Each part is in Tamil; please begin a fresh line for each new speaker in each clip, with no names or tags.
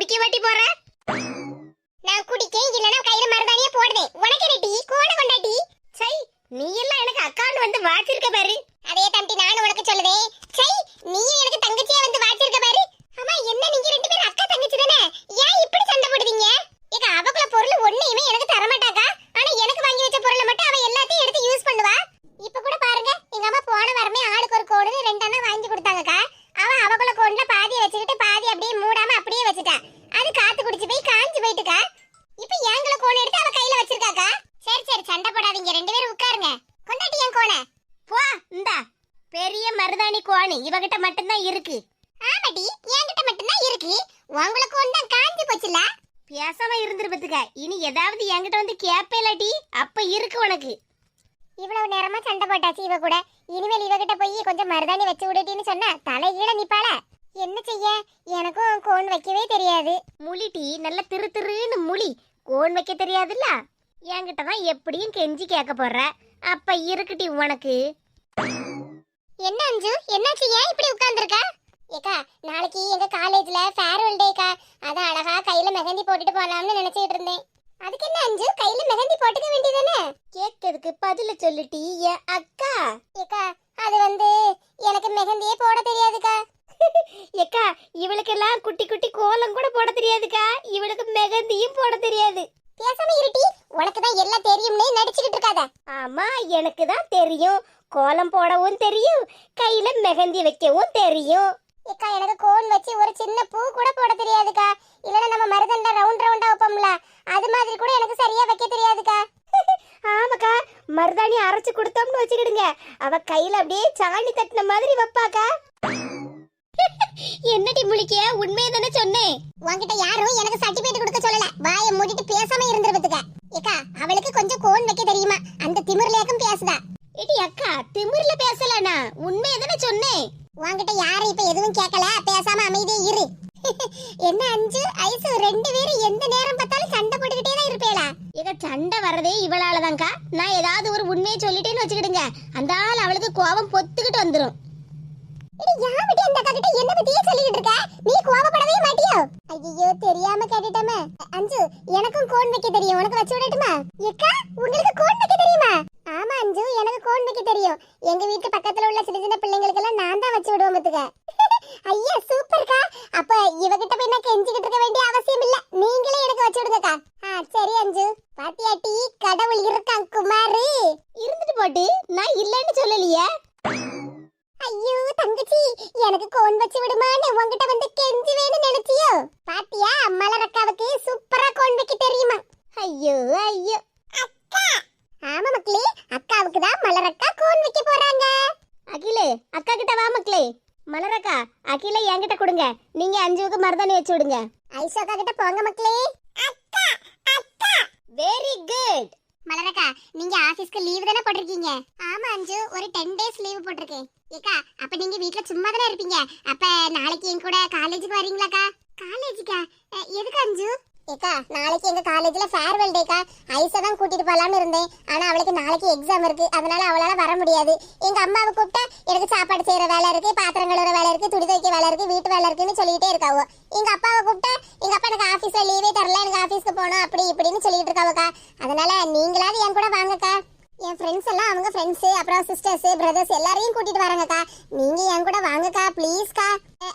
குடிக்க வாட்டி போற?
நான் குடிக்க இல்லனா கையில மருதாணியே போடுவேன் உனக்கு என்ன டீ? கோனை கொண்டாட்டி
சை நீ எல்லாம் எனக்கு அக்கவுண்ட் வந்து வாச்சிருக்க பாரு.
அதே தம்பி நானும் உனக்கு சொல்லுவேன் சை நீ எனக்கு தங்கச்சியா வந்து வாச்சிருக்க பாரு. அம்மா என்ன நீங்க ரெண்டு பேரும் அக்கா தங்கச்சி தானே? ஏன் இப்படி சண்டை போடுவீங்க ஏக அவக்குள்ள பொருள் ஒண்ணுமே எனக்கு தர மாட்டாக்கா ஆனா எனக்கு வாங்கி வச்ச பொருளை மட்டும் அவ எல்லாத்தையும் எடுத்து யூஸ் பண்ணுவா. இப்ப கூட பாருங்க எங்க அம்மா போன வரமே ஆளுக்கு ஒரு கோடு ரெண்டு அண்ணா வாங்கி கொடுத்தாங்கக்கா. அவன் அவக்குள்ள கொண்டுல பாதியை வச்சுக்கிட்டு பாதி அப்படியே மூடாம அப்படியே வச்சுட்டான் அது காத்து குடிச்சு போய் காஞ்சு போயிட்டுக்கா. இப்ப ஏங்கள கோணை எடுத்து அவ கையில வச்சிருக்காக்கா? சரி சரி சண்டை போடாதீங்க. ரெண்டு பேரும் உட்காருங்க. கொண்டாட்டி என் கோணை
போ இந்தா. பெரிய மருதாணி கோணு. இவகிட்ட மட்டும்தான் இருக்கு.
ஆமாடி என்கிட்ட மட்டும்தான் இருக்கு. உங்களுக்கு ஒன்றா காஞ்சி போச்சுல
பேசாம இருந்துருப்பதுக்க இனி ஏதாவது என்கிட்ட வந்து கேப்பேலாட்டி அப்ப இருக்கு உனக்கு.
இவ்வளவு நேரமா சண்டை போட்டாச்சு இவ கூட. இனிமேல் இவகிட்ட போய் கொஞ்சம் மருதாணி வச்சு விடுட்டின்னு சொன்னா தலைகீழ நிப்பாள. என்ன செய்ய? எனக்கும் கோன் வைக்கவே தெரியாது.
முழிட்டி நல்ல திரு திருன்னு முழி. கோன் வைக்க தெரியாதுல்ல? என்கிட்ட தான் எப்படியும் கெஞ்சி கேட்க போற. அப்ப இருக்குட்டி உனக்கு.
என்ன அஞ்சு? என்னாச்சு ஏன் இப்படி உட்கார்ந்திருக்க? ஏக்கா நாளைக்கு எங்க காலேஜ்ல ஃபேர்வெல் டேக்கா அதான் அழகா கையில மெஹந்தி போட்டுட்டு போலாம்னு நினைச்சிட்டு இருந்தேன். அதுக்கு என்ன அஞ்சு கையில மெஹந்தி போட்டுக்க வேண்டியதானே
கேட்கறதுக்கு பதில சொல்லிட்டி என் அக்கா.
ஏக்கா அது வந்து எனக்கு மெஹந்தியே போட தெரியாதுக்கா.
ஏக்கா இவளுக்கெல்லாம் குட்டி குட்டி கோலம் கூட போட தெரியாதுக்கா. இவளுக்கு மெஹந்தியும் போட தெரியாது.
பேசாம இருட்டி உனக்கு தான் எல்லாம் தெரியும்னு நடிச்சுக்கிட்டு இருக்காத.
ஆமா எனக்கு தான் தெரியும். கோலம் போடவும் தெரியும். கையில மெஹந்தி வைக்கவும் தெரியும்.
ஏக்கா எனக்கு கோன் வச்சு ஒரு சின்ன பூ கூட போட தெரியாதுக்கா. இல்லனா நம்ம மருதண்ட ரவுண்ட் ரவுண்டா வைப்போம்ல. அது மாதிரி கூட எனக்கு சரியா வைக்க தெரியாதுக்கா.
ஆமாக்கா மருதாணி அரைச்சு கொடுத்தோம்னு வச்சுக்கிடுங்க. அவ கையில அப்படியே சாணி தட்டின மாதிரி வைப்பாக்கா. என்னடி முழிக்க? உண்மையை தானே சொன்னேன்.
உன்கிட்ட யாரும் எனக்கு சர்டிபிகேட் கொடுக்க சொல்லல. வாயை மூடிட்டு பேசாம இருந்துருப்பதுக்க ஏக்கா அவளுக்கு கொஞ்சம் கோன் வைக்க தெரியுமா? அந்த திமிர்லேக்கும் பேசுதா.
ஏடி அக்கா திமிர்ல பேசலனா? உண்மையை தானே சொன்னேன்.
உன்கிட்ட யாரும் இப்ப எதுவும் கேட்கல பேசாம அமைதியே இரு. என்ன அஞ்சு? ஐசு? ரெண்டு பேரும் எந்த நேரம் பார்த்தாலும் சண்டை போட்டுக்கிட்டே தான் இருப்பேளா?
இக சண்டை வரதே இவளாலதான்க்கா. நான் ஏதாவது ஒரு உண்மையை சொல்லிட்டேன்னு வச்சுக்கிடுங்க. அந்த ஆள் அவளுக்கு கோபம் பொத்துக்கிட்டு வந்துரும்.
இடி யாவடி அந்த அக்கா கிட்ட என்ன பத்தியே சொல்லிட்டு இருக்க? நீ கோவப்படவே மாட்டியோ? ஐயோ தெரியாம கேட்டுட்டமே. அஞ்சு எனக்கும் கோன் வைக்க தெரியும். உனக்கு வச்சு விடட்டுமா? ஏக்கா உங்களுக்கு கோன் வைக்க தெரியுமா? ஆமா அஞ்சு. எனக்கு கோன் வைக்க தெரியும். எங்க வீட்டு பக்கத்துல உள்ள சின்ன சின்ன பிள்ளைங்களுக்கு எல்லாம் நான் தான் வச்சு விடுவேன் பத்துக்க. ஐயா சூப்பர்க்கா. அப்ப இவகிட்ட போய் நான் கெஞ்சிக்கிட்டு இருக்க வேண்டிய அவசியம் இல்ல. நீங்களே எனக்கு வச்சு விடுங்கக்கா. ஆ சரி அஞ்சு. பாத்தியாட்டி கடவுள் இருக்கான் குமாரு.
இருந்துட்டு போட்டு நான் இல்லைன்னு சொல்லலையே.
ஐயோ தங்கச்சி. எனக்கு கோன் வச்சு விடுமான்னு உன்கிட்ட வந்து கெஞ்சுவேன்னு நினைச்சியோ? பாத்தியா மலரக்காவுக்கு சூப்பரா கோன் வைக்க தெரியுமா?
ஐயோ ஐயோ.
அக்கா ஆமா மக்களே அக்காவுக்கு தான் மலரக்கா கோன் வைக்க போறாங்க.
அகிலே அக்கா கிட்ட வா மக்களே. மலரக்கா அகில என்கிட்ட கொடுங்க. நீங்க அஞ்சுவுக்கு மருதாணி வச்சு விடுங்க.
ஐசோக்கா கிட்ட போங்க மக்களே. அக்கா அக்கா.
வெரி குட்
மலரக்கா நீங்க ஆபீஸ்க்கு லீவ் தானே போட்டிருக்கீங்க? ஆமா அஞ்சு. ஒரு டென் டேஸ் லீவ் போட்டிருக்கேன். ஏக்கா அப்ப நீங்க வீட்ல சும்மா தானே இருப்பீங்க? அப்ப நாளைக்கு என் கூட காலேஜுக்கு வரீங்களாக்கா? காலேஜுக்கா எதுக்கு அஞ்சு? ஏக்கா நாளைக்கு எங்க காலேஜ்ல ஃபேர்வெல் டேக்கா ஐஸை தான் கூட்டிட்டு போலாம்னு இருந்தேன். ஆனா அவளுக்கு நாளைக்கு எக்ஸாம் இருக்கு. அதனால அவளால வர முடியாது. எங்க அம்மாவை கூப்பிட்டா எனக்கு சாப்பாடு செய்யற வேலை இருக்கு பாத்திரம் கழுவுற வேலை இருக்கு துணி துவைக்க வேலை இருக்கு வீட்டு வேலை இருக்குன்னு சொல்லிட்டே இருக்காவோ. எங்க அப்பாவை கூப்பிட்டா எங்க அப்பா எனக்கு ஆபீஸ்ல லீவே தரல எனக்கு ஆபீஸ்க்கு போகணும் அப்படி இப்படின்னு சொல்லிட்டு இருக்காவக்கா. அதனால நீங்களாவது என் கூட வாங்கக்கா. என் ஃப்ரெண்ட்ஸ் எல்லாம் அவங்க ஃப்ரெண்ட்ஸ் அப்புறம் சிஸ்டர்ஸ் பிரதர்ஸ் எல்லாரையும் கூட்டிட்டு வராங்கக்கா. நீங்க என் கூட வாங்கக்கா ப்ளீஸ்க்கா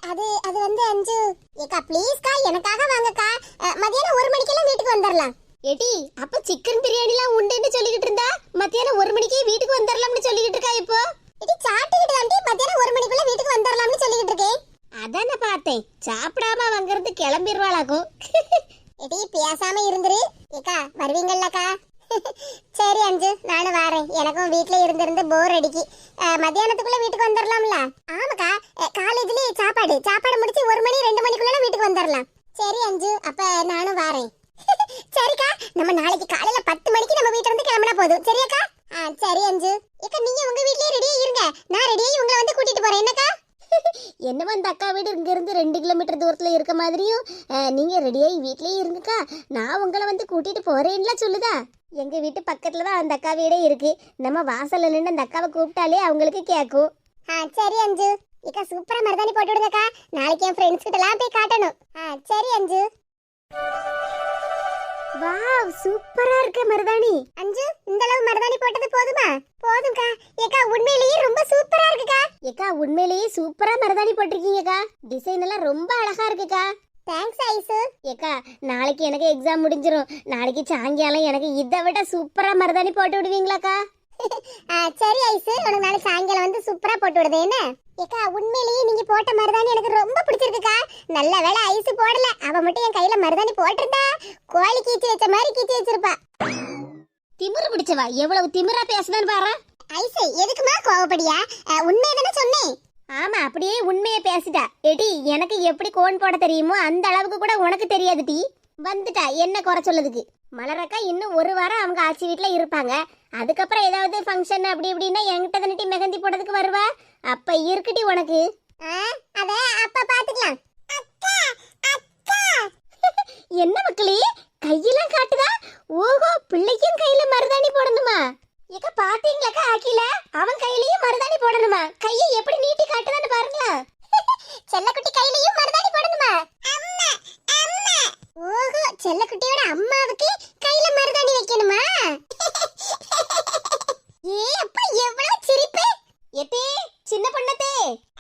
அது அது வந்து அஞ்சு. ஏக்கா ப்ளீஸ்க்கா எனக்காக வாங்கக்கா. மதியானம் ஒரு மணிக்கெல்லாம் வீட்டுக்கு வந்துடலாம்
ஏடி அப்ப சிக்கன் பிரியாணிலாம் உண்டுன்னு சொல்லிக்கிட்டு இருந்தா? மத்தியானம் ஒரு மணிக்கு வீட்டுக்கு வந்துடலாம்னு சொல்லிக்கிட்டு இருக்கா இப்போ?
இது சாப்பிட்டுக்கிட்டு தாண்டி மத்தியானம் ஒரு மணிக்குள்ள வீட்டுக்கு வந்துடலாம்னு சொல்லிக்கிட்டு இருக்கேன்.
அதான் பார்த்தேன். சாப்பிடாம வாங்குறது கிளம்பிடுவாளாக்கும்.
எடி பேசாம இருந்துரு. ஏக்கா வருவீங்கல்லக்கா. சரி அஞ்சு. நானும் வரேன். எனக்கும் வீட்ல இருந்திருந்து போர் அடிக்கி. மத்தியானத்துக்குள்ள வீட்டுக்கு வந்துடலாம்ல ஆமாக்கா. காலேஜ்லயே சாப்பாடு. சாப்பாடு முடிச்சு ஒரு மணி ரெண்டு மணிக்குள்ள வீட்டுக்கு வந்துடலாம் சரி அஞ்சு. அப்ப நானும் வரேன். சரிக்கா. நம்ம நாளைக்கு காலையில பத்து மணிக்கு நம்ம வீட்டுல இருந்து கிளம்பினா போதும். சரியாக்கா? ஆ சரி அஞ்சு. ஏக்கா நீங்க உங்க வீட்லயே ரெடியா இருங்க. நான் ரெடியாகி உங்களை வந்து கூட்டிட்டு போறேன். என்னக்கா?
என்னவா அந்த அக்கா வீடு இங்க இருந்து ரெண்டு கிலோமீட்டர் தூரத்துல இருக்க மாதிரியும் அஹ், நீங்க ரெடியாகி வீட்லயே இருங்கக்கா. நான் உங்களை வந்து கூட்டிட்டு போறேன்லாம் சொல்லுதா? எங்க வீட்டு பக்கத்துல தான் அந்த அக்கா வீடே இருக்கு. நம்ம வாசல்ல நின்று அந்த அக்காவை கூப்பிட்டாலே அவங்களுக்கு கேட்கும்
ஆ சரி அஞ்சு. ஏக்கா சூப்பரா மருதாணி போட்டு விடுங்கக்கா. நாளைக்கு என் ஃப்ரெண்ட்ஸ் கிட்ட எல்லாம் போய் காட்டணும். ஆ சரி அஞ்சு.
வாவ் சூப்பரா இருக்கு மருதாணி.
அஞ்சு இந்த அளவு மருதாணி போட்டது போதுமா? போதும்க்கா. ஏக்கா உண்மையிலேயே ரொம்ப சூப்பரா இருக்குக்கா.
ஏக்கா உண்மையிலேயே சூப்பரா மருதாணி போட்டிருக்கீங்கக்கா. டிசைன் எல்லாம் ரொம்ப அழகா இருக்குக்கா.
தேங்க்ஸ் ஐசு.
ஏக்கா நாளைக்கு எனக்கு எக்ஸாம் முடிஞ்சிரும். நாளைக்கு சாயங்காலம் எனக்கு இதை விட சூப்பரா மருதாணி போட்டு விடுவீங்களாக்கா?
சரி ஐசு. உனக்கு நாளை சாயங்காலம் வந்து சூப்பரா போட்டு விடுது என்ன? ஏக்கா உண்மையிலேயே நீங்க போட்ட மருதாணி எனக்கு ரொம்ப பிடிச்சிருக்குக்கா. நல்ல வேளை ஐசு போடல. அவ மட்டும் என் கையில மருதாணி போட்டிருந்தா கோழி கீச்சு வச்ச மாதிரி கீச்சு வச்சிருப்பா.
திமிரு பிடிச்சவா? எவ்வளவு திமிரா பேசுதான்னு பாரு.
ஐசு எதுக்குமா கோவப்படியா உண்மையை தானே சொன்னேன்.
ஆமா அப்படியே உண்மையை பேசிட்டா. ஏடி எனக்கு எப்படி கோன் போட தெரியுமோ அந்த அளவுக்கு கூட உனக்கு தெரியாது டி. வந்துட்டா என்ன குறை சொல்லதுக்கு? மலரக்கா இன்னும் ஒரு வாரம் அவங்க ஆச்சி வீட்ல இருப்பாங்க. அதுக்கப்புறம் ஏதாவது ஃபங்க்ஷன் அப்படி இப்படின்னா என்கிட்ட தானே மெஹந்தி போடுறதுக்கு வருவா? அப்ப இருக்குடி உனக்கு.
அத அப்ப பாத்துக்கலாம். அக்கா அக்கா.
என்ன மக்களே கையெல்லாம் காட்டுதா? ஓஹோ பிள்ளைக்கும் கையில மருதாணி போடணுமா? ஏக்கா பாத்தீங்களாக்கா அகில? அவன் கையிலயும் மருதாணி போடணுமா? கையை எப்படி நீட்டி காட்டுதான்னு பாருங்களா
செல்லக்குட்டி கையிலயும் மருதாணி போடணுமா? அம்மா அம்மா. ஓஹோ செல்லக்குட்டியோட அம்மாவுக்கு கையில மருதாணி வைக்கணுமா? ஏ அப்பா எவ்வளவு சிரிப்பு.
எத்தே சின்ன பொண்ணத்தே.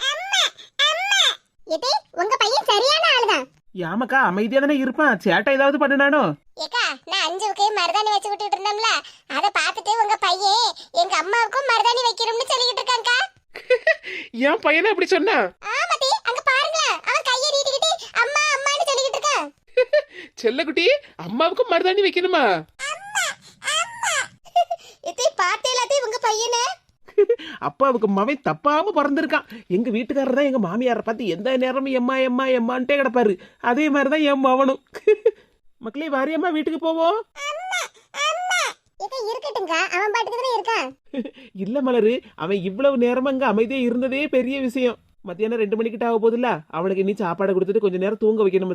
அம்மா அம்மா. எதே உங்க பையன் சரியான ஆளுதான்.
யாமக்கா அமைதியா தானே இருப்பான். சேட்டை ஏதாவது பண்ணினானோ?
ஏக்கா நான் அஞ்சுவுக்கு மருதாணி வச்சு விட்டுட்டு இருந்தோம்ல அதை பார்த்துட்டு உங்க பையன் எங்க அம்மாவுக்கும் மருதாணி வைக்கணும்னு சொல்லிக்கிட்டு இருக்காங்கக்கா
என் பையனை இப்படி சொன்னா?
ஆமாட்டி அங்க பாருங்களேன் அவன் கையை நீட்டிக்கிட்டு அம்மா அம்மான்னு சொல்லிக்கிட்டு இருக்கான்
செல்லக்குட்டி அம்மாவுக்கும் மருதாணி வைக்கணுமா?
எத்தே பார்த்தே எல்லாத்தையும் உங்க பையனை.
அப்பாவுக்கு மவன் தப்பாம பிறந்திருக்கான். எங்க வீட்டுக்காரர் தான் எங்க மாமியாரை பார்த்து எந்த நேரமும் எம்மா எம்மா எம்மான்ட்டே கிடப்பாரு. அதே மாதிரிதான் என் மவனும். மக்களே வாரியம்மா வீட்டுக்கு போவோம்
அவன் பாட்டுக்கு இருக்கான்.
இல்ல மலரு அவன் இவ்வளவு நேரமா அங்க அமைதியா இருந்ததே பெரிய விஷயம். மத்தியானம் ரெண்டு மணிக்கிட்ட ஆக போதுல அவனுக்கு இனி சாப்பாடு கொடுத்துட்டு கொஞ்ச நேரம் தூங்க வைக்கணும்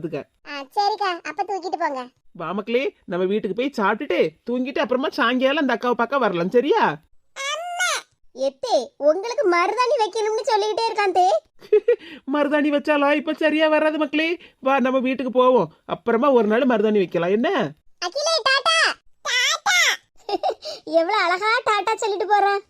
சரிக்கா. அப்ப தூக்கிட்டு போங்க.
வா மக்களே நம்ம வீட்டுக்கு போய் சாப்பிட்டுட்டு தூங்கிட்டு அப்புறமா சாயங்காலம் அந்த அக்காவை பக்கம் வரலாம் சரியா?
எத்தே உங்களுக்கு மருதாணி வைக்கணும்னு சொல்லிக்கிட்டே இருக்கான் தே.
மருதாணி வச்சாலா? இப்ப சரியா வராது மக்களே. வா நம்ம வீட்டுக்கு போவோம். அப்புறமா ஒரு நாள் மருதாணி வைக்கலாம். என்ன?
அகிலே டாடா! டாடா!
எவ்வளவு அழகா டாட்டா சொல்லிட்டு போறான்.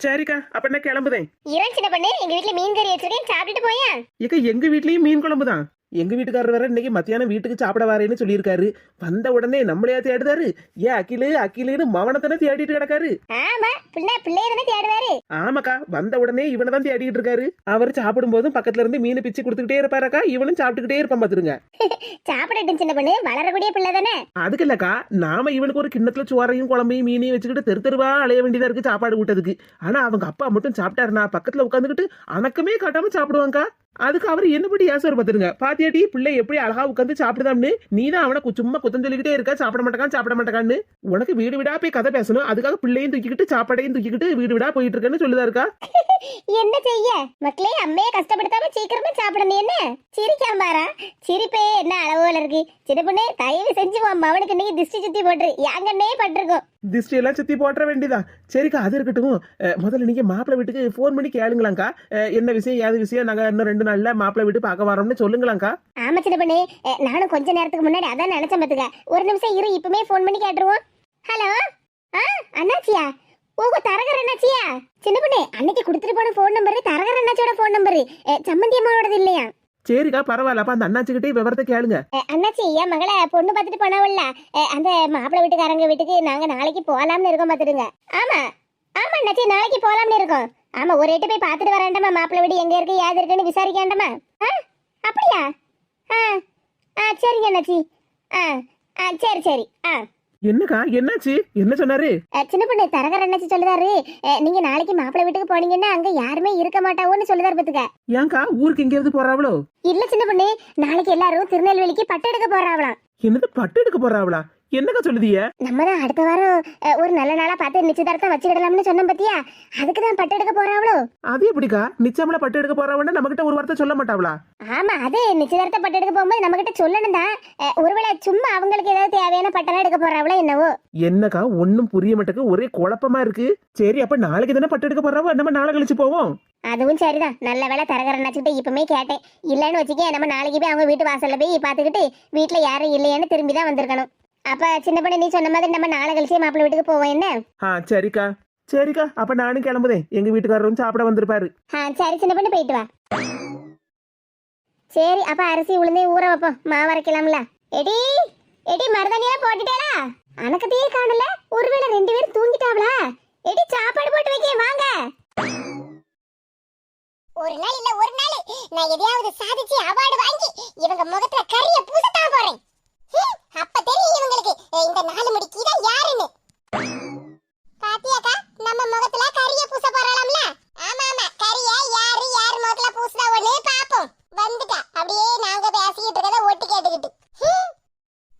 சரிக்கா அப்ப நான் கிளம்புதேன்.
இரண் சின்ன பொண்ணு எங்க வீட்ல மீன் கறி வச்சிருக்கேன். சாப்பிட்டுட்டு போயா?
ஏக்கா எங்க வீட்லயும் மீன் குழம்பு தான் எங்க வீட்டுக்காரர் வேற இன்னைக்கு மத்தியானம் வீட்டுக்கு சாப்பிட வரேன்னு சொல்லியிருக்காரு. வந்த உடனே நம்மளையா தேடுதாரு? ஏன் அகிலு அகிலுன்னு மவனத்தானே தேடிட்டு கிடக்காரு.
ஆமா பிள்ளை பிள்ளைய தானே தேடுவாரு.
ஆமாக்கா வந்த உடனே இவனை தான் தேடிட்டு இருக்காரு. அவர் சாப்பிடும் போதும் பக்கத்துல இருந்து மீன் பிச்சு கொடுத்துக்கிட்டே இருப்பாருக்கா இவனும் சாப்பிட்டுக்கிட்டே இருப்பான் பாத்துருங்க
சாப்பிடட்டும் சின்ன பொண்ணு. வளரக்கூடிய பிள்ளை தானே
அதுக்கு இல்லக்கா நாம இவனுக்கு ஒரு கிண்ணத்துல சோறையும் குழம்பையும் மீனையும் வச்சுக்கிட்டு தெரு தெருவா அலைய வேண்டியதா இருக்கு சாப்பாடு கூட்டதுக்கு ஆனா அவங்க அப்பா மட்டும் சாப்பிட்டாருனா பக்கத்துல உட்காந்துக்கிட்டு அணக்கமே காட்டாம சாப்பிடுவாங்கக்கா. அதுக்கு அவர் என்னபடி ஏசுவார் பார்த்துருங்க பாத்தியாட்டி பிள்ளை எப்படி அழகா உட்காந்து சாப்பிடுதாம்னு? நீ தான் அவனை சும்மா குத்தம் சொல்லிக்கிட்டே இருக்க சாப்பிட மாட்டேக்கான் சாப்பிட மாட்டேக்கான்னு. உனக்கு வீடு வீடா போய் கதை பேசணும். அதுக்காக பிள்ளையும் தூக்கிக்கிட்டு சாப்பாடையும் தூக்கிக்கிட்டு வீடு வீடா போயிட்டு இருக்கேன்னு சொல்லுதா இருக்கா?
என்ன செய்ய? மக்களே அம்மையை கஷ்டப்படுத்தாம சீக்கிரமா சாப்பிடணும். என்ன? சிரிக்காம பாரா. சிரிப்பே என்ன அளவுல இருக்கு? சின்ன பொண்ணு தயவு செஞ்சு உன் மவனுக்கு இன்னைக்கு திஷ்டி சுத்தி போட்டுரு. யாங்கன்னே பட்டிருக்கும்.
திஷ்டி எல்லாம் சுத்தி போட்டுற வேண்டியதா? சரிக்கா அது இருக்கட்டும். முதல்ல நீங்க மாப்பிள்ளை வீட்டுக்கு ஃபோன் பண்ணி கேளுங்களாங்க்கா. என்ன விஷயம் ஏது விஷயம் நாங்க இன்னும் ரெண்டு நாள்ல மாப்பிள்ளை வீட்டு பார்க்க வரோம்னு சொல்லுங்களாங்க்கா.
ஆமா சின்ன பொண்ணு. அஹ், நானும் கொஞ்ச நேரத்துக்கு முன்னாடி அதான் நினைச்சேன் பாத்துக்க ஒரு நிமிஷம் இரு இப்பமே ஃபோன் பண்ணி கேட்டுருவோம். ஹலோ ஆ அண்ணாச்சியா? ஓஹோ தரகர் அண்ணாச்சியா? சின்ன பொண்ணு அன்னைக்கு கொடுத்துட்டு போன ஃபோன் நம்பரு தரகர் அண்ணாச்சியோட ஃபோன் நம்பரு சம்மந்தி அம்மாவோடது இல்லையா?
சரிக்கா பரவாயில்ல. அப்ப அந்த அண்ணாச்சிக்கிட்டே விவரத்தை கேளுங்க.
அண்ணாச்சி என் மகளை பொண்ணு பார்த்துட்டு போனவல்ல அந்த மாப்பிள்ளை வீட்டுக்காரங்க வீட்டுக்கு நாங்க நாளைக்கு போலாம்னு இருக்கோம் பாத்துருங்க ஆமா ஆமா அண்ணாச்சி நாளைக்கு போலாம்னு இருக்கோம். ஆமா ஒரு எட்டு போய் பார்த்துட்டு வரேன்டாமா மாப்பிள்ளை வீடு எங்க இருக்கு ஏது இருக்குன்னு விசாரிக்காண்டாமா ஆ அப்படியா? ஆ ஆ சரிங்க அண்ணாச்சி. ஆ ஆ சரி சரி. ஆ.
என்னக்கா என்னாச்சு? என்ன சொன்னாரு?
சின்ன பொண்ணு தரகர் என்னாச்சு சொல்லுதாரு. நீங்க நாளைக்கு மாப்பிள்ளை வீட்டுக்கு போனீங்கன்னா அங்க யாருமே இருக்க மாட்டாவோன்னு சொல்லுதாரு பத்துக்க.
ஏன்க்கா ஊருக்கு எங்கேயாவது போறாவளோ?
இல்ல சின்ன பொண்ணு. நாளைக்கு எல்லாரும் திருநெல்வேலிக்கு பட்டு எடுக்க போறாங்களாம்
என்னது பட்டு எடுக்க போறாவளா? என்னக்கா சொல்லுதிய
நம்ம தான் அடுத்த வாரம் அஹ், ஒரு நல்ல நாளா பார்த்து நிச்சயதார்த்தம் வச்சுக்கிடலாம்னு சொன்னோம் பத்தியா? அதுக்கு தான் பட்டு எடுக்க போறாவளோ?
அது எப்படிக்கா? நிச்சயமல பட்டு எடுக்க போறாவன்னா நம்ம கிட்ட ஒரு வார்த்தை சொல்ல மாட்டாவளா?
ஆமா அது நிச்சயதார்த்த பட்டு எடுக்க போகும்போது நம்ம கிட்ட சொல்லணும் தான். ஒருவேளை சும்மா அவங்களுக்கு ஏதாவது தேவையான பட்டெல்லாம் எடுக்க போறாவளோ என்னவோ?
என்னக்கா ஒன்னும் புரிய மாட்டேக்கு ஒரே குழப்பமா இருக்கு. சரி அப்ப நாளைக்கு தானே பட்டு எடுக்க போறாவோ? நம்ம நாளை கழிச்சு போவோம்.
அதுவும் சரிதான். நல்ல வேலை தரகர் என்னாச்சுட்டு இப்பவுமே கேட்டேன். இல்லைன்னு வச்சுக்க நம்ம நாளைக்கு போய் அவங்க வீட்டு வாசல்ல போய் பார்த்துக்கிட்டு வீட்டுல யாரும் இல்லையான்னு திரும்பி தான் வந்திருக்கணும். அப்ப சின்ன பொண்ணு நீ சொன்ன மாதிரி நம்ம நாளை கழிச்சு மாப்பிள்ளை வீட்டுக்கு போவோம் என்ன?
ஆ சரிக்கா. சரிக்கா அப்ப நானும் கிளம்புதேன் எங்க வீட்டுக்காரரும் சாப்பிட வந்திருப்பாரு.
ஆ சரி சின்ன பொண்ணு போயிட்டு வா. சரி அப்ப அரிசி உளுந்தே ஊற வைப்போம். மாவு அரைக்கலாம்ல. எடி எடி மருதாணியெல்லாம் போட்டுட்டேலா அணக்கத்தையே காணல. ஒருவேளை ரெண்டு பேரும் தூங்கிட்டாவளா? எடி சாப்பாடு போட்டு வைக்க வாங்க.
ஒரு நாள் இல்ல ஒரு நாள். நான் எதையாவது சாதிச்சு அவார்டு வாங்கி இவங்க முகத்துல கரிய பூசத்தான் போறேன். அப்ப தெரியும் இவங்களுக்கு. இந்த நாலு முடி கீரை யாருன்னு. பாத்தியாக்கா நம்ம முகத்துல கரிய பூச போறாளாம்ல? ஆமா ஆமா. கரிய யாரு யார் முகத்துல பூசுதா ஒண்ணு பாப்போம். வந்துட்டா. அப்படியே நாங்க பேசிக்கிட்டு இருக்கத ஒட்டு கேட்டுக்கிட்டு.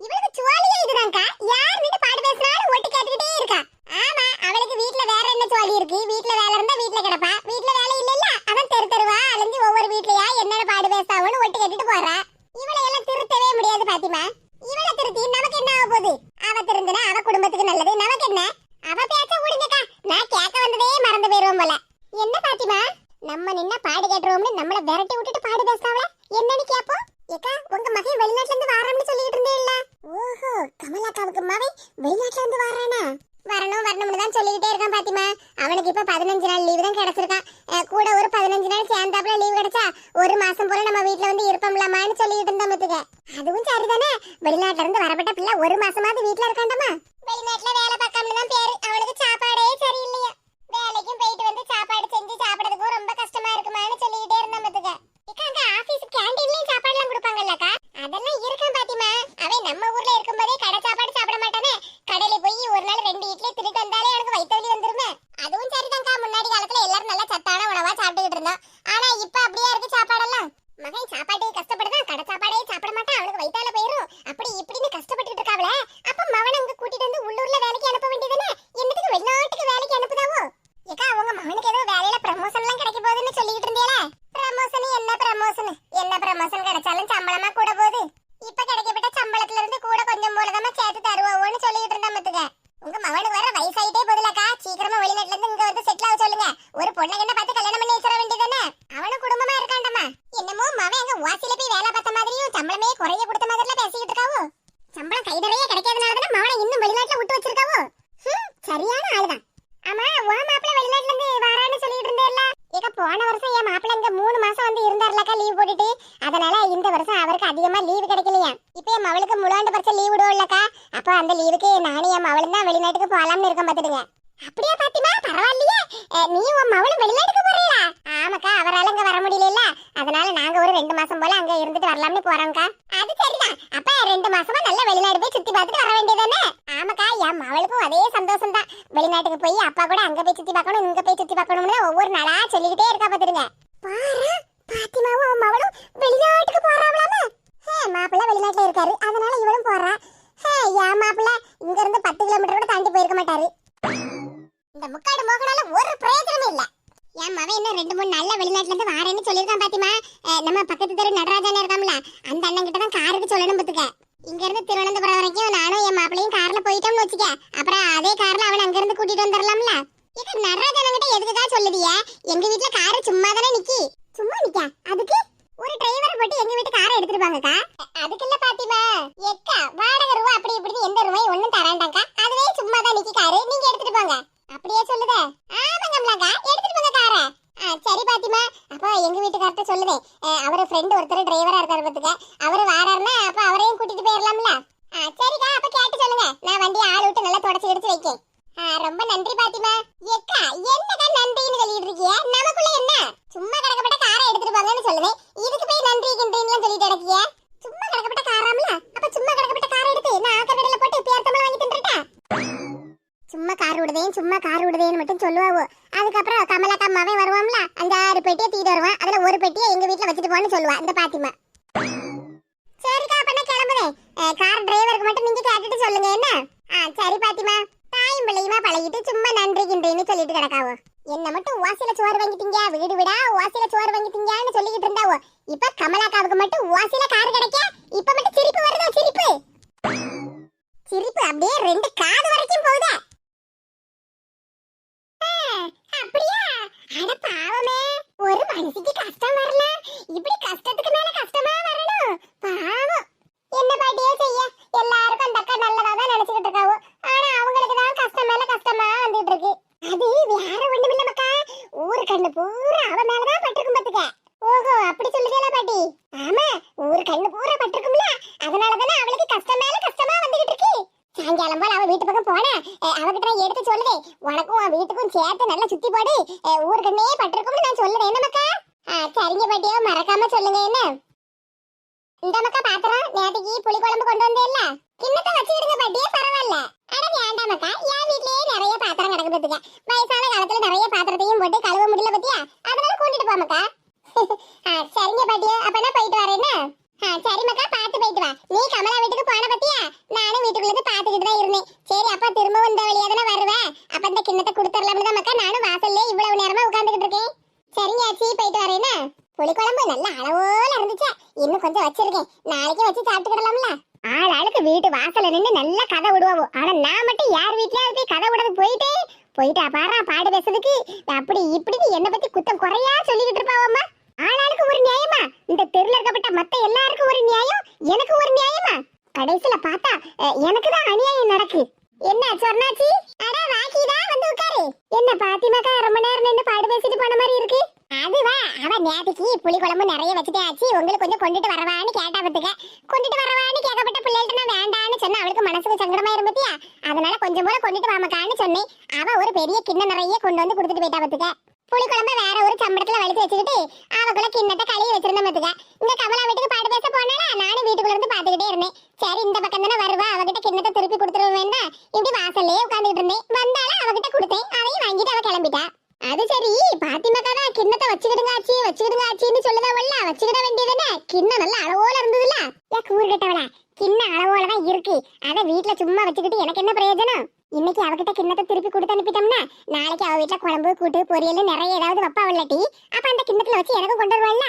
இவளுக்கு சுவாலியே இதுதான் யார் நின்று பாடு பேசினாலும் ஒட்டு கேட்டுக்கிட்டே இருக்கா ஆமா அவளுக்கு வீட்ல வேற என்ன சுவாலி இருக்கு வீட்ல வேலை இருந்தா வீட்ல கிடப்பா வீட்ல வேலை இல்ல அதான் தெரு தெருவா அலைஞ்சு ஒவ்வொரு வீட்லயா என்னென்ன பாடு பேசாவோன்னு ஒட்டு கேட்டுட்டு போறா இவளை எல்லாம் திருத்தவே முடியாது பாத்திமா இவளை திருத்தி நமக்கு என்ன ஆக போகுது அவ திருந்தினா அவ குடும்பத்துக்கு நல்லது நமக்கு என்ன அவ பேச்ச விடுங்கக்கா நான் கேட்க வந்ததே மறந்து போயிருவோம் போல என்ன பாத்திமா நம்ம நின்ன பாடு கேட்டுருவோம்னு நம்மள விரட்டி விட்டுட்டு பாடு பேசாவல என்னன்னு கேப்போம் ஏக்கா உங்க மகன் வெளிநாட்டுல இருந்து வாராம்னு சொல்லிட்டு இருந்தேல்ல ஓஹோ கமலாக்காவுக்கு மகன் வெளிநாட்டுல இருந்து வாரானா வரணும் வரணும்னு தான் சொல்லிக்கிட்டே இருக்கான் பாத்திமா அவனுக்கு இப்ப பதினஞ்சு நாள் லீவு தான் கிடைச்சிருக்கான் அஹ் கூட ஒரு பதினஞ்சு நாள் சேர்ந்தாப்புல லீவு கிடைச்சா ஒரு மாசம் போல நம்ம வீட்ல வந்து இருப்போம்லாமான்னு சொல்லிட்டு இருந்தா மத்துக்க அதுவும் சரிதானே வெளிநாட்டுல இருந்து வரப்பட்ட பிள்ளை ஒரு மாசமாவது வீட்டுல இருக்காண்டாமா? வெளிநாட்டுல வேலை பார்க்காம தான் பேரு அவனுக்கு சாப்பாடே சரியில்லையா வேலைக்கும் போயிட்டு வந்து சாப்பாடு செஞ்சு சாப்பிடறதுக்கும் ரொம்ப கஷ்டமா இருக்குமான்னு சொல்லிக்கிட்டே இருந்தா மத்துக்க இக்கா அங்க ஆபீஸ் கேண்டீன்லயும் சாப்பாடு எல்லாம் கொடுப்பாங்கல்லக்கா அதெல்லாம் இருக்கான் பாத்திமா அவன் நம்ம ஊர்ல இருக்கும்போதே கடை சாப்பாடு சாப்பிட மாட்டானே கடையில போய் ஒரு நாள் ரெண்டு இட்லி திருட்டு வந்தாலே எனக்கு வயிற்று வலி வந்துருமே அதுவும் சரிதான்க்கா முன்னாடி காலத்துல எல்லாரும் நல்லா சத்தான உணவா சாப்பிட்டுக்கிட்டு இருந்தோம் ஆனா இப்ப அப்படியே இருக்கு சாப்பாடெல்லாம் மகன் சாப்பாட்டுக்கு கஷ்டப்படுதான் கடை சாப்பாடே சாப்பிட மாட்டான் அவனுக்கு வயித்தால போயிரும் அப்படி இப்படின்னு கஷ்டப்பட்டுட்டு இருக்காவல அப்ப மகனை அங்க கூட்டிட்டு வந்து உள்ளூர்ல வேலைக்கு அனுப்ப வேண்டியதுதானே என்னத்துக்கு வெளிநாட்டுக்கு வேலைக்கு அனுப்புதாவோ ஏக்கா அவங்க மகனுக்கு ஏதோ வேலையில ப்ரமோஷன் எல்லாம் கிடைக்க போகுதுன்னு சொல்லிட்டு இருந்தீங்களே ப்ரமோஷன் என்ன ப்ரமோஷன் என்ன ப்ரமோஷன் கிடைச்சாலும் சம்பளமா கூட போகுது இப்ப கிடைக்கப்பட்ட சம்பளத்துல இருந்து கூட கொஞ்சம் போலதாம சேர்த்து தருவோம்னு சொல்லிட்டு இருந்தா மத்துக்க உங்க மகனுக்கு வர வயசாயிட்டே போதுலக்கா சீக்கிரமா வெளிநாட்டுல இருந்து இங்க வந்து செட்டில் ஆக சொல்லுங்க ஒரு பொண்ணை கண்ண பார்த்து கல்யாணம் பண்ணி வச்சிட வேண்டியதானே அவனும் குடும்பமா இருக்காண்டம்மா என்னமோ மவன் அங்க வாசியில போய் வேலை பார்த்த மாதிரியும் சம்பளமே குறைய கொடுத்த மாதிரிலாம் பேசிக்கிட்டு இருக்காவோ சம்பளம் கை நிறைய கிடைக்காதனால தானே மவனை இன்னும் வெளிநாட்டுல விட்டு வச்சிருக்காவோ ஹம், சரியான ஆளுதான் ஆமா உன் மாப்பிள்ள வெளிநாட்டுல இருந்து வரான்னு சொல்லிட்டு இருந்தேல்ல ஏக்கா போன வருஷம் என் மாப்பிள்ள இங்க மூணு மாசம் வந்து இருந்தார்லக்கா லீவ் போட்டுட்டு அதனால இந்த வருஷம் அவருக்கு அதிகமா லீவு கிடைக்கலையா இப்ப என் மவளுக்கு முழாண்டு பரிசை லீவ் விடுவோம்லக்கா அப்ப அந்த லீவுக்கு நானும் என் மவளும் தான் வெளிநாட்டுக்கு போலாம்னு இருக்கோம் பாத்துடுங்க அப்படியா பாத்திமா பரவாயில்லையே அஹ், நீ உன் மவளும் வெளிநாட்டுக்கு போறீங்களா ஆமாக்கா அவரால இங்க வர முடியல அதனால நாங்க ஒரு ரெண்டு மாசம் போல அங்க இருந்துட்டு வரலாம்னு போறோம்க்கா. அது சரிதான். அப்ப ரெண்டு மாசமா நல்ல வெளிநாடு போய் சுத்தி பார்த்துட்டு வர வேண்டியதானே ஆமாக்கா என் அவளுக்கும் அதே சந்தோஷம் தான் வெளிநாட்டுக்கு போய் அப்பா கூட அங்க போய் சுத்தி பார்க்கணும் இங்க போய் சுத்தி பார்க்கணும்னு ஒவ்வொரு நாளா சொல்லிக்கிட்டே இருக்கா பாத்துருங்க பாரு பாத்திமாவும் அவளும் வெளிநாட்டுக்கு போறாங்களாமே? ஹே மாப்பிள்ள வெளிநாட்டுல இருக்காரு. அதனால இவளும் போறா. ஹே என் மாப்பிள்ள இங்க இருந்து பத்து கிலோமீட்டர் கூட தாண்டி போயிருக்க மாட்டாரு. இந்த முக்காடு மோகனால ஒரு பிரயோஜனமே இல்லை. என் மவன் இன்னும் ரெண்டு மூணு நல்ல வெளிநாட்டுல இருந்து வாரேன்னு சொல்லியிருக்கான் பாத்திமா. நம்ம பக்கத்து தெரு நடராஜன் இருக்காம்ல. அந்த அண்ணன் கிட்ட தான் காருக்கு சொல்லணும் பத்துக்க. இங்க இருந்து திருவனந்தபுரம் வரைக்கும் நானும் என் மாப்பிளையும் கார்ல போயிட்டோம்னு வச்சுக்க. அப்புறம் அதே கார்ல அவன் அங்க இருந்து கூட்டிட்டு வந்துடலாம்ல இது நடராஜன் கிட்ட எதுக்குதான் சொல்லுதிய? எங்க வீட்டுல காரு சும்மா தானே நிக்கி. சும்மா நிக்க? அது ஒரு டிரைவரை போட்டு எங்க வீட்டு காரை எடுத்துட்டு வாங்கக்கா அதுக்கு இல்ல பாத்திமா எக்கா வாடகை ரூபா அப்படி இப்படி எந்த ரூபாய் ஒண்ணும் தராண்டாக்கா அதுவே சும்மா தான் நிக்கி காரு நீங்க எடுத்துட்டு போங்க அப்படியே சொல்லுதே ஆமாங்கம்லாக்கா எடுத்துட்டு போங்க காரை ஆ, சரி பாத்திமா அப்போ எங்க வீட்டுக்கார்ட்ட சொல்லுதே அவர் ஃப்ரெண்ட் ஒருத்தர் டிரைவரா இருக்காரு பாத்துக்க அவர் வாராருன்னா அப்ப அவரையும் கூட்டிட்டு போயிடலாம்ல ஆ, சரிக்கா அப்ப கேட்டு சொல்லுங்க நான் வண்டியை ஆள் விட்டு நல்லா தொடச்சி எடுத்து வைக்கேன் ஆ, ரொம்ப நன்றி பாத்திமா எக்கா என்னக்கா நன்றின்னு சொல்லிட்டு இருக்கிய நமக்குள்ள என்ன சும்மா கிடக்கப்பட்ட காரை எடுத்துட்டு போங்கன்னு சொல்லுவேன் இதுக்கு போய் நன்றி கின்றின்லாம் சொல்லிட்டு கிடக்கிய சும்மா கிடக்கப்பட்ட காராம்ல அப்ப சும்மா கிடக்கப்பட்ட காரை எடுத்து நான் ஆக்கடையில போட்டு பேர்த்தம்பளம் வாங்கி தின்றுட்டா ஏன் சும்மா கார் விடுதேன்னு மட்டும் சொல்லுவாவோ அதுக்கப்புறம் கமலாக்கா அம்மாவே வருவான்ல அந்த ஆறு பெட்டியை தூக்கிட்டு வருவான். அதுல ஒரு பெட்டியை எங்க வீட்டுல வச்சுட்டு போன்னு சொல்லுவா இந்த பாத்திமா. சரிக்கா அப்ப நான் கிளம்புறேன். கார் டிரைவருக்கு மட்டும் நீங்க கேட்டுட்டு சொல்லுங்க என்ன? ஆ சரி பாத்திமா. தாயும் பிள்ளையுமா பழகிட்டு சும்மா நன்றி கின்றின்னு சொல்லிட்டு கிடக்காவோ. என்ன மட்டும் ஓசில சோறு வாங்கிட்டீங்க வீடு விடா ஓசில சோறு வாங்கிட்டீங்கன்னு சொல்லிக்கிட்டு இருந்தாவோ. இப்ப கமலாக்காவுக்கு மட்டும் ஓசில கார் கிடைக்க இப்ப மட்டும் சிரிப்பு வருதா சிரிப்பு? சிரிப்பு அப்படியே ரெண்டு காது வரைக்கும் போகுதா? அப்படியா? அட பாவமே. ஒரு மனுஷிக்கு கஷ்டம் வரல. இப்படி கஷ்டத்துக்கு மேல கஷ்டமா வரணும்? பாவம். என்ன பாட்டியே செய்ய? எல்லாருக்கும் அந்த அக்கா நல்லதா தான் நினைச்சுக்கிட்டு இருக்காவோ. ஆனா அவங்களுக்கு தான் கஷ்டம் மேல கஷ்டமா வந்துட்டு இருக்கு. அது வேற ஒண்ணும் இல்ல மக்கா. ஊரு கண்ணு பூரா அவ மேலதான் பட்டிருக்கும் பாத்துக்க. ஓஹோ அப்படி சொல்லுதேல பாட்டி ஆமா ஊரு கண்ணு பூரா பட்டிருக்கும்ல அதனாலதானே அவளுக்கு கஷ்டம் மேல கஷ்டமா வந்துகிட்டு இருக்கு சாயங்காலம் போல அவ வீட்டு பக்கம் போனா அஹ், அவகிட்ட நான் எடுத்து சொல்லுதே உனக்கும் உன் வீட்டுக்கும் சேர்த்து நல்லா சுத்தி போடு அஹ், ஊரு கண்ணே பட்டிருக்கும்னு நான் சொல்லுறேன் என்ன மக்கா ஆ, சரிங்க பாட்டியோ மறக்காம சொல்லுங்க என்ன இந்த மக்கா பாத்திரம் நேற்றுக்கு புளி குழம்பு கொண்டு வந்தேல்ல கிண்ணத்தை வச்சுக்கிடுங்க பாட்டியே பரவாயில்ல அட வேண்டாம் மக்கா என் வீட்லயே நிறைய பாத்திரம் கிடக்கு பாத்துக்க வயசான காலத்துல நிறைய பாத்திரத்தையும் போட்டு கழுவ முடியல பத்தியா அதனால கொண்டுட்டு போ மக்கா ஆ, சரிங்க பாட்டியோ அப்ப நான் போயிட்டு வரேன் ஆ சரி மக்கா பார்த்து போயிட்டு வா நீ கமலா வீட்டுக்கு போன பத்தியா நானும் வீட்டுக்குள்ள இருந்து பாத்துக்கிட்டு தான் இருந்தேன் சரி அப்பா திரும்ப இந்த வழியா தானே வருவேன் கிட்ட கொடுத்துடலாம்னு தான் மக்கா நானும் வாசல்ல இவ்வளவு நேரமா உட்கார்ந்துகிட்டு இருக்கேன். சரிங்க ஆச்சி போயிட்டு வரேன்னா புளிக்குழம்பு நல்ல அளவோல இருந்துச்சு. இன்னும் கொஞ்சம் வச்சிருக்கேன். நாளைக்கு வச்சு சாப்பிட்டுக்கிடலாம்ல? ஆள் ஆளுக்கு வீட்டு வாசல்ல நின்று நல்லா கதை விடுவோம் ஆனா நான் மட்டும் யார் வீட்லயாவது போய் கதை விடது போயிட்டு. போயிட்டா பாரா பாடு பேசுறதுக்கு. அப்படி இப்படி என்னை பத்தி குத்தம் குறையா சொல்லிக்கிட்டு இருப்பாவம்மா. ஆளாளுக்கு ஒரு நியாயமா? இந்த தெருல இருக்கப்பட்ட மத்த எல்லாருக்கும் ஒரு நியாயம் எனக்கு ஒரு நியாயமா? கடைசியில பார்த்தா எனக்கு தான் அநியாயம் நடக்கு. என்ன சொன்னாச்சி? அட வாக்கிதா வந்து உட்காரு. என்ன பாத்திமாக்கா ரொம்ப நேரம் நின்னு பாடு பேசிட்டு போன மாதிரி இருக்கு? அதுவா? அவ நேத்துக்கு புளி குழம்பு நிறைய வச்சுட்டே ஆச்சு உங்களுக்கு கொஞ்சம் கொண்டுட்டு வரவான்னு கேட்டா பத்துக்க கொண்டுட்டு வரவான்னு கேட்கப்பட்ட பிள்ளைகிட்ட நான் வேண்டான்னு சொன்ன அவளுக்கு மனசுக்கு சங்கடமா இருந்துட்டியா அதனால கொஞ்சம் போல கொண்டுட்டு வாமக்கான்னு சொன்னேன். அவ ஒரு பெரிய கிண்ண நிறைய கொண்டு வந்து கொடுத்துட்டு போயிட்டா பத்துக்க புளி வேற ஒரு சம்பளத்துல வலிச்சு வச்சுக்கிட்டு அவக்குள்ள கிண்ணத்தை கழுவி வச்சிருந்த பத்துக்க. இந்த கமலா வீட்டுக்கு பாட்டு பேச போனால நானும் வீட்டுக்குள்ள இருந்து பாத்துக்கிட்டே இருந்தேன். சரி இந்த பக்கம் தானே வருவா. அவகிட்ட கிண்ணத்தை திருப்பி கொடுத்துருவ வேண்டாம் இப்படி வாசல்லே உட்காந்துட்டு இருந்தேன். வந்தாலும் அவகிட்ட கொடுத்தேன். அதையும் வாங்கிட்டு அவ கிளம்பிட்டா. அது சரி பாத்திமாக்கா தான் கிண்ணத்தை வச்சுக்கிடுங்க ஆச்சு வச்சுக்கிடுங்க ஆச்சுன்னு சொல்லுதா சொல்லுதாவல்ல. வச்சுக்கிட வேண்டியதுன்னு கிண்ணம் நல்ல அளவோல இருந்ததுல ஏ கூறு கிண்ண அளவோல தான் இருக்கு. அதை வீட்டுல சும்மா வச்சுக்கிட்டு எனக்கு என்ன பிரயோஜனம்? இன்னைக்கு அவகிட்ட கிண்ணத்தை திருப்பி கொடுத்து அனுப்பிட்டோம்னா நாளைக்கு அவ வீட்டுல குழம்பு கூட்டு பொரியல் நிறைய ஏதாவது வைப்பா இல்லாட்டி அப்ப அந்த கிண்ணத்துல வச்சு எனக்கு கொண்டு வருவாள்ல?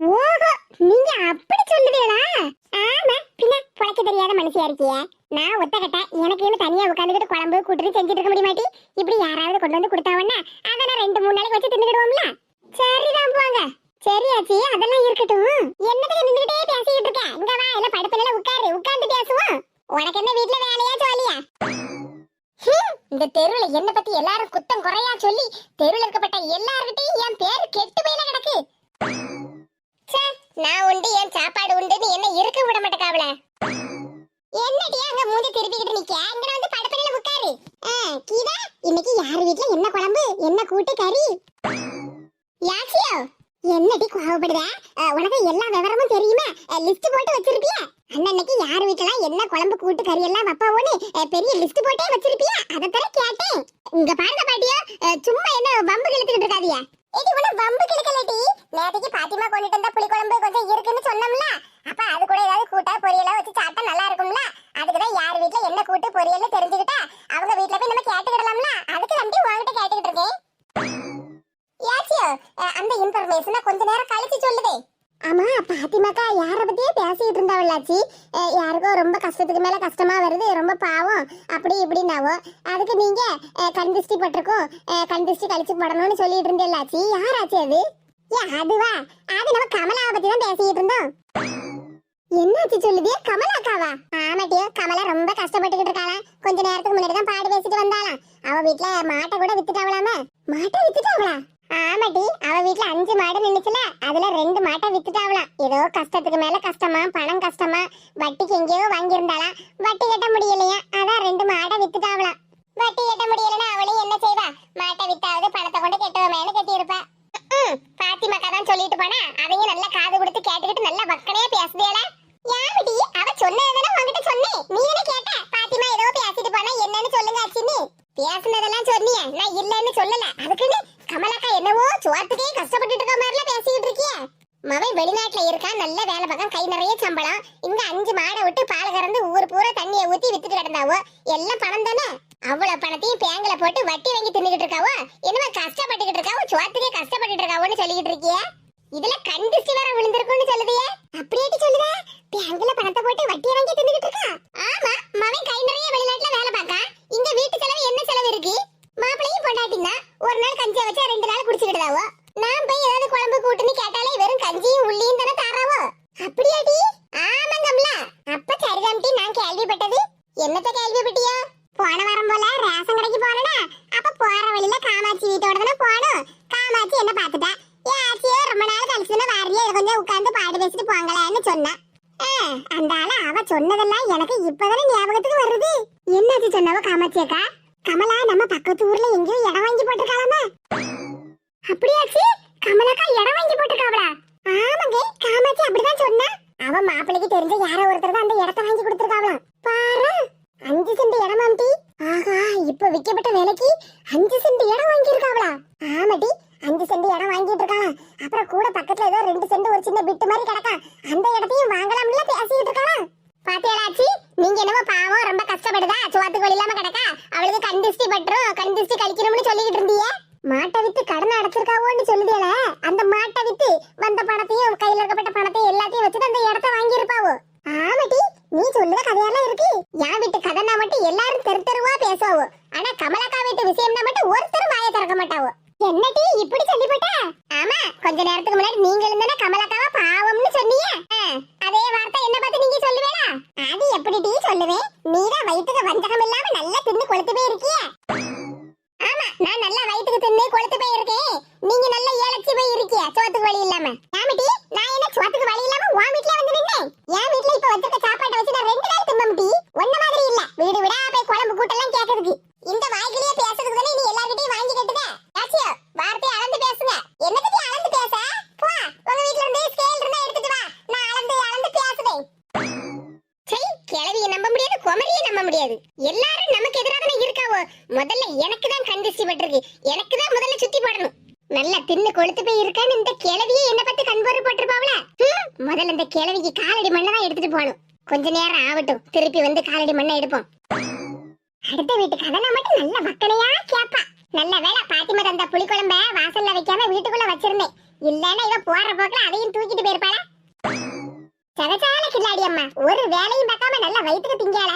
ஓஹோ நீங்க அப்படி சொல்லுவீங்களா ஆமா பின்ன புழைக்க தெரியாத மனுஷியா இருக்கியே? நான் ஒத்தக்கட்ட எனக்குன்னு தனியா உட்காந்துக்கிட்டு குழம்பு கூட்டு செஞ்சுட்டு இருக்க முடியுமாட்டி? இப்படி யாராவது கொண்டு வந்து கொடுத்தாவன்னா அதை நான் ரெண்டு மூணு நாளைக்கு வச்சு தின்னுக்கிடுவோம்ல? சரிதான் போங்க. சரியாச்சி அதெல்லாம் இருக்கட்டும். என்னதுக்கு நின்னுகிட்டே பேசிக்கிட்டு இருக்க? இங்க வா இல்ல படுப்புல உட்காரு உட்கார்ந்து பேசுவோம். உனக்கு என்ன வீட்ல வேலையா ஜாலியா? இந்த தெருவுல என்ன பத்தி எல்லாரும் குத்தம் குறையா சொல்லி தெருவுல இருக்கப்பட்ட எல்லார்கிட்டயும் என் பேர் கெட்டு போயில கிடக்கு. நான் உண்டு என் சாப்பாடு உண்டுன்னு என்ன இருக்க விட மாட்டேக்காவல என்னடி அங்க மூஞ்சி திருப்பிக்கிட்டு நிக்க இங்க வந்து படுப்பறையில உட்காரு. கீதா இன்னைக்கு யார் வீட்ல என்ன குழம்பு என்ன கூட்டு கறி? யாச்சியோ என்னடி கோவப்படுத? அஹ், உனக்கு எல்லா விவரமும் தெரியுமா? லிஸ்ட் போட்டு வச்சிருப்பியா? அண்ணன்னைக்கு யார் வீட்டுல என்ன குழம்பு கூட்டு கறி எல்லாம் வப்பாவோன்னு பெரிய லிஸ்ட் போட்டே வச்சிருப்பியா? அதை தர கேட்டேன். இங்க பாருங்க பாட்டியா சும்மா என்ன வம்பு கிழத்துக்கிட்டு இருக்காதியா இது ஒண்ணு வம்பு கிழக்கலடி நேற்றுக்கு பாத்திமா கொண்டுட்டு வந்த புளி குழம்பு கொஞ்சம் இருக்குன்னு சொன்னோம்ல அப்ப அது கூட ஏதாவது கூட்டா பொரியலா வச்சு சாப்பிட்டா நல்லா இருக்கும்ல அதுக்கு தான் யார் வீட்ல என்ன கூட்டு பொரியல்னு தெரிஞ்சுக்கிட்டா அவங்க வீட்ல போய் நம்ம கேட்டுக்கிடலாம்ல அதுக்கு நம்பி உங்ககிட்ட கேட்டுக்கிட்டு இருக்கேன் யாச்சியோ அஹ், அந்த இன்ஃபர்மேஷனை கொஞ்ச நேரம் கழிச்சு சொல்லுதே ஆமா பாத்திமாக்கா யார பத்தியே பேசிட்டு இருந்தாவளாச்சி அஹ், யாருக்கோ ரொம்ப கஷ்டத்துக்கு மேல கஷ்டமா வருது ரொம்ப பாவம் அப்படி இப்படின்னாவோ அதுக்கு நீங்க அஹ், கண் திருஷ்டி பட்டிருக்கோம் அஹ், கண் திருஷ்டி கழிச்சு படணும்னு சொல்லிட்டு இருந்தேல்லாச்சி யாராச்சு அது? ஏ அதுவா? அது நம்ம கமலாவை பத்தி தான் பேசிட்டு இருந்தோம். என்னாச்சு சொல்லுதே? கமலாக்காவா? ஆமாட்டியோ கமலா ரொம்ப கஷ்டப்பட்டுக்கிட்டு இருக்காளாம். கொஞ்ச நேரத்துக்கு முன்னாடி தான் பாடு பேசிட்டு வந்தாளாம். அவ வீட்டுல மாட்டை கூட வித்துட்டாவலாமே மாட்டை வித்துட்டாவளா? ஆமாட்டி அவ வீட்டுல அஞ்சு மாடு நின்னுச்சுல. அதுல ரெண்டு மாட்டை வித்துட்டாவலாம் ஏதோ கஷ்டத்துக்கு மேல கஷ்டமா பணம் கஷ்டமா வட்டிக்கு எங்கேயோ வாங்கியிருந்தாளாம். வட்டி கட்ட முடியலையா? அதான் ரெண்டு மாடை வித்துட்டாவலாம் வட்டி கட்ட முடியலன்னா அவளையும் என்ன செய்வா? மாட்டை வித்தாவது பணத்தை கொண்டு கெட்டுவோமேனு கட்டியிருப்பா. பாத்திமாக்கா தான் சொல்லிட்டு போனா அதையும் நல்லா காது கொடுத்து கேட்டுக்கிட்டு நல்லா வக்கனே பேசுதேல. யாருடி? அவ சொன்னதுதானே உன்கிட்ட சொன்னேன் நீ என்ன கேட்ட? பாத்திமா ஏதோ பேசிட்டு போனா என்னன்னு சொல்லுங்க அச்சின்னு பேசுனதெல்லாம் சொன்னியே. நான் இல்லைன்னு சொல்லல. அதுக்குன்னு கமலக்கா என்னவோ சோத்துக்கே கஷ்டப்பட்டுட்டு இருக்க மாதிரிலாம் பேசிக்கிட்டு இருக்கிய. மவன் வெளிநாட்டுல இருக்கான் நல்ல வேலை பக்கம் கை நிறைய சம்பளம். இங்க அஞ்சு மாடை விட்டு பால் கறந்து ஊர் பூரா தண்ணியை ஊத்தி வித்துட்டு கிடந்தாவோ? எல்லாம் பணம் தானே? அவ்வளவு பணத்தையும் பேங்க்ல போட்டு வட்டி வாங்கி தின்னுகிட்டு இருக்காவோ? என்னமா கஷ்டப்பட்டுக்கிட்டு இருக்காவோ? சோத்துக்கே கஷ்டப்பட்டுட்டு இருக்காவோன்னு சொல்லிக்கிட்டு இருக்கியே? இதுல கண் திருஷ்டி வேற விழுந்திருக்கும்னு சொல்லுதியே. அப்படியே சொல்லுதா? பேங்க்ல பணத்தை போட்டு வட்டி வாங்கி தின்னுகிட்டு இருக்கா? ஆமா மவன் கை நிறைய வெளிநாட்டுல வேலை பார்க்கா. இங்க வீட்டு செலவு என்ன செலவு இருக்கு? மாப்பிளையும் பொண்டாட்டினா ஒரு நாள் கஞ்சியை வச்சா ரெண்டு நாள் குடிச்சுக்கிட்டாவோ நான் போய் ஏதாவது குழம்பு கூட்டுன்னு கேட்டாலே வெறும் கஞ்சியும் உள்ளியும் தானே தாராவோ? அப்படியாடி ஆமாங்கம்ல. அப்ப சரிதாம்டி நான் கேள்விப்பட்டது. என்னத்த கேள்விப்பட்டியா? போன வாரம் போல ரேஷன் கடைக்கு போனா அப்ப போற வழியில காமாட்சி வீட்டோட தானே போனோம் காமாட்சி என்ன பார்த்துட்டா? ஏ ஆச்சியே ரொம்ப நாள் கழிச்சுன்னா வாரியே கொஞ்சம் உட்காந்து பாடு பேசிட்டு போங்களேன்னு சொன்னேன் அந்த ஆள அவ சொன்னதெல்லாம் எனக்கு இப்பதானே ஞாபகத்துக்கு வருது. என்னாச்சு சொன்னவ காமாட்சி அக்கா? கமலா நம்ம பக்கத்து ஊர்ல எங்கேயோ இடம் வாங்கி போட்டிருக்காளாமே. அப்படியாச்சு கமலாக்கா இடம் வாங்கி போட்டிருக்காவளா? ஆமாங்க காமாட்சி அப்படிதான் சொன்னா. அவன் மாப்பிள்ளைக்கு தெரிஞ்ச யாரோ ஒருத்தர் தான் அந்த இடத்த வாங்கி கொடுத்திருக்காவளாம். பாரு அஞ்சு சென்ட் இடமாம்டி ஆஹா இப்ப விக்கப்பட்ட விலைக்கு அஞ்சு சென்ட் இடம் வாங்கியிருக்காங்களா ஆமாடி அஞ்சு சென்ட் இடம் வாங்கிட்டு இருக்காங்க அப்புறம் கூட பக்கத்துல ஏதோ ரெண்டு சென்ட் ஒரு சின்ன பிட்டு மாதிரி கிடக்கா. அந்த இடத்தையும் வாங்கலாம்ல பேசிட்டு இருக்காங்க பாத்தியாளாச்சி நீங்க என்னமோ பாவம் ரொம்ப கஷ்டப்படுதா? சுவாத்துக்கு வழி இல்லாம கிடக்கா? அவளுக்கு கண்டிஸ்டி பட்டுரும் கண் கழிக்கணும்னு சொல்லிக்கிட்டு இருந்தீங்க மாட்டை வித்து கடன் அடைச்சிருக்காவோன்னு சொல்லுதியல அந்த மாட்டை வித்து வந்த பணத்தையும் கையில் இருக்கப்பட்ட பணத்தையும் எல்லாத்தையும் வச்சுட்டு அந்த இடத்த வாங்கியிருப்பாவோ? ஆமாட்டி நீ சொல்லுவ கதையெல்லாம் இருக்கு. என் வீட்டு கதைனா மட்டும் எல்லாரும் தெரு தெருவா பேசுவோ ஆனா கமலக்கா வீட்டு விஷயம்னா மட்டும் ஒருத்தரும் வாயை திறக்க மாட்டாவோ. என்னடி இப்படி சொல்லிப்பட்ட ஆமா கொஞ்ச நேரத்துக்கு முன்னாடி நீங்க இருந்தானே கமலக்காவா பாவம்னு சொன்னீங்க. அதே வார்த்தை என்ன பத்தி நீங்க சொல்லுவேனா? அது எப்படி டீ சொல்லுவேன்? நீதான் வயிற்றுக்கு வஞ்சகம் இல்லாம நல்லா தின்னு கொளுத்துவே போய் இருக்கியே ஆமா நான் நல்லா வயிற்றுக்கு தின்னு கொளுத்து போய் இருக்கேன் நீங்க நல்லா ஏலச்சி போய் இருக்கிய சோத்துக்கு வழி இல்லாம. ஆமாட்டி நான் என்ன சோத்துக்கு வழி இல்லாம உன் வீட்ல வந்து நின்னேன்? என் வீட்ல இப்ப வச்சிருக்க சாப்பாட்டை வச்சு நான் ரெண்டு நாள் தின்னம்டி ஒன்ன மாதிரி இல்ல. வீடு விடா போய் குழம்பு கூட்டெல்லாம் கேக்குறதுக்கு. இந்த வாய்க்கிலேயே பேசுறதுக்கு தானே நீ எல்லார்கிட்டயும் வாங்கி கட்டுத? ஆச்சியோ வார்த்தையை அளந்து பேசுங்க. என்னத்துக்கு அளந்து பேச? போ உங்க வீட்ல இருந்து ஸ்கேல் இருந்தா எடுத்துட்டு வா. நான் அளந்து அளந்து பேசுவேன் சரி கிழவியை நம்ப முடியாது குமரியை நம்ப முடியாது. எல்லாரும் நமக்கு எதிராக இருக்காவோ? முதல்ல எனக்கு தான் பட்டிருக்கு எனக்கு தான் முதல்ல சுத்தி போடணும். நல்லா தின்னு கொளுத்து போய் இருக்கான்னு இந்த கிழவியே என்ன பத்தி கண்போறு போட்டிருப்பாவல? முதல்ல இந்த கிழவிக்கு காலடி மண்ணை தான் எடுத்துட்டு போகணும். கொஞ்ச நேரம் ஆகட்டும். திருப்பி வந்து காலடி மண்ணை எடுப்போம். அடுத்த வீட்டு கதனா மட்டும் நல்ல மக்களையா கேப்பா நல்ல வேலை பாத்திமா தந்த புளிக்குழம்ப வாசல்ல வைக்காம வீட்டுக்குள்ள வச்சிருந்தேன். இல்லன்னா இவ போற போக்குல அதையும் தூக்கிட்டு போயிருப்பாளா? சகச்சால கில்லாடி அம்மா ஒரு வேலையும் பார்க்காம நல்லா வயிற்றுக்கு திங்கால